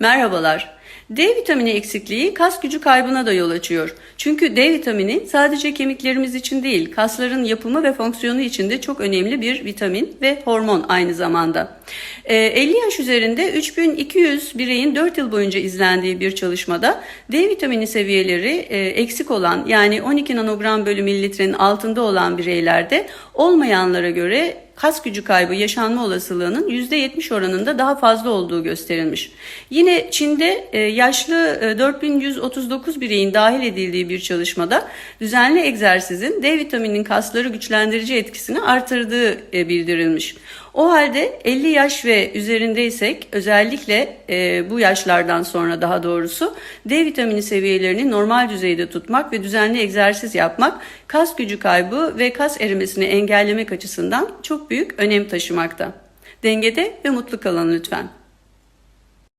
Merhabalar. D vitamini eksikliği kas gücü kaybına da yol açıyor. Çünkü D vitamini sadece kemiklerimiz için değil, kasların yapımı ve fonksiyonu için de çok önemli bir vitamin ve hormon aynı zamanda. Ee, 50 yaş üzerinde 3200 bireyin 4 yıl boyunca izlendiği bir çalışmada D vitamini seviyeleri e, eksik olan yani 12 nanogram bölü mililitrenin altında olan bireylerde olmayanlara göre kas gücü kaybı yaşanma olasılığının %70 oranında daha fazla olduğu gösterilmiş. Yine Çin'de e, yaşlı e, 4139 bireyin dahil edildiği bir çalışmada düzenli egzersizin D vitamininin kasları güçlendirici etkisini artırdığı e, bildirilmiş. O halde 50 yaş ve üzerindeysek özellikle e, bu yaşlardan sonra daha doğrusu D vitamini seviyelerini normal düzeyde tutmak ve düzenli egzersiz yapmak kas gücü kaybı ve kas erimesini engellemek açısından çok büyük önem taşımakta. Dengede ve mutlu kalın lütfen.